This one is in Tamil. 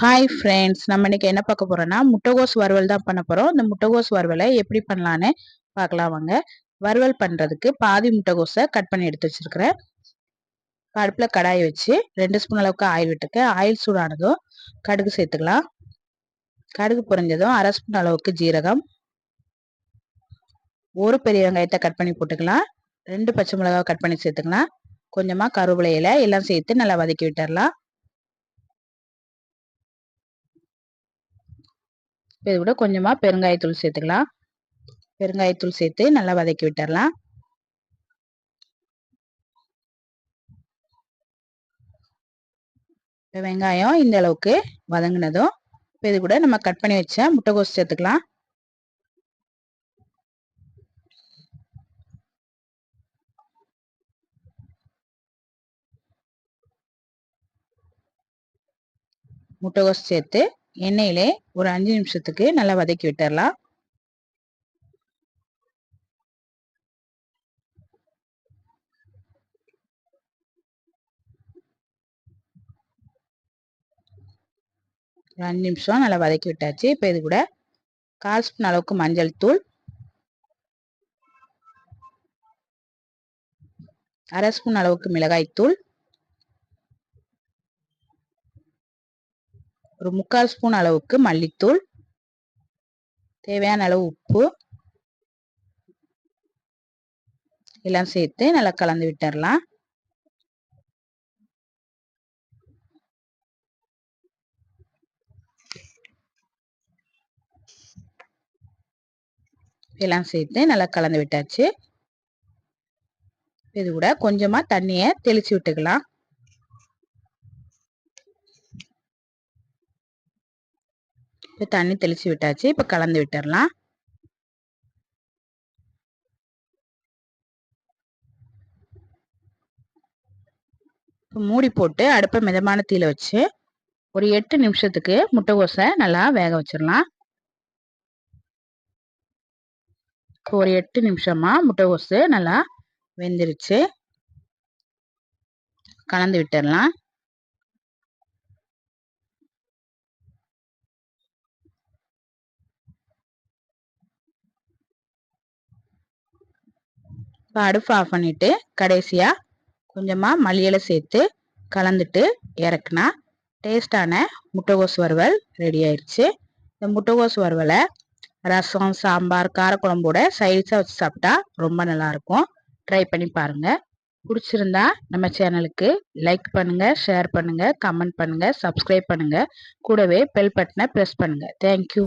ஹாய் ஃப்ரெண்ட்ஸ் நம்ம இன்னைக்கு என்ன பார்க்க போறோம்னா முட்டைகோஸ் வறுவல் தான் பண்ண போறோம். இந்த முட்டைகோஸ் வறுவலை எப்படி பண்ணலான்னு பார்க்கலாம் வாங்க. வறுவல் பண்றதுக்கு பாதி முட்டைகோஸை கட் பண்ணி எடுத்து வச்சிருக்கிறேன். அடுப்புல கடாயை வச்சு ரெண்டு ஸ்பூன் அளவுக்கு ஆயில் விட்டுருக்கேன் ஆயில் சூடானதும் கடுகு சேர்த்துக்கலாம். கடுகு பொறிஞ்சதும் அரை ஸ்பூன் அளவுக்கு ஜீரகம். ஒரு பெரிய வெங்காயத்தை கட் பண்ணி போட்டுக்கலாம். ரெண்டு பச்சை மிளகாவை கட் பண்ணி சேர்த்துக்கலாம். கொஞ்சமாக கருவேப்பிலை இலை எல்லாம் சேர்த்து நல்லா வதக்கி இப்போ இது கூட கொஞ்சமாக பெருங்காயத்தூள் சேர்த்துக்கலாம். பெருங்காயத்தூள் சேர்த்து நல்லா வதக்கி விட்டுறலாம். இப்போ வெங்காயம் இந்த அளவுக்கு வதங்கினதும் இப்போ இது கூட நம்ம கட் பண்ணி வச்ச முட்டைகோஸ் சேர்த்துக்கலாம். முட்டைகோஸ் சேர்த்து எண்ணெயிலே ஒரு அஞ்சு நிமிஷத்துக்கு நல்லா வதக்கி விட்டுறலாம். ஒரு அஞ்சு நிமிஷம் நல்லா வதக்கி விட்டாச்சு. இப்போ இது கூட கால் ஸ்பூன் அளவுக்கு மஞ்சள் தூள். அரை ஸ்பூன் அளவுக்கு மிளகாய் ஒரு முக்கால் ஸ்பூன் அளவுக்கு மல்லித்தூள் தேவையான அளவு உப்பு எல்லாம் சேர்த்து நல்லா கலந்து விட்டுறலாம். எல்லாம் சேர்த்து நல்லா கலந்து விட்டாச்சு. இது கூட கொஞ்சமா தண்ணியை தெளிச்சு விட்டுக்கலாம். இப்போ தண்ணி தெளித்து விட்டாச்சு. இப்போ கலந்து விட்டுடலாம் இப்போ மூடி போட்டு அடுப்பை மிதமான தீல வச்சு ஒரு எட்டு நிமிஷத்துக்கு முட்டைகோசை நல்லா வேக வச்சிடலாம். ஒரு எட்டு நிமிஷமா முட்டைகோசு நல்லா வெந்துருச்சு. கலந்து விட்டுடலாம் இப்போ அடுப்பு ஆஃப் பண்ணிவிட்டு கடைசியாக கொஞ்சமாக மல்லியலை சேர்த்து கலந்துட்டு இறக்குனா டேஸ்டான முட்டைகோஸ் வறுவல் ரெடி ஆயிடுச்சு. இந்த முட்டைகோஸ் வறுவலை ரசம் சாம்பார் காரக்குழம்போட சைடிஷாக வச்சு சாப்பிட்டா ரொம்ப நல்லாயிருக்கும். ட்ரை பண்ணி பாருங்கள் பிடிச்சிருந்தா நம்ம சேனலுக்கு லைக் பண்ணுங்கள் ஷேர் பண்ணுங்கள் கமெண்ட் பண்ணுங்கள் சப்ஸ்கிரைப் பண்ணுங்கள் கூடவே பெல் பட்டனை ப்ரெஸ் பண்ணுங்கள் தேங்க்யூ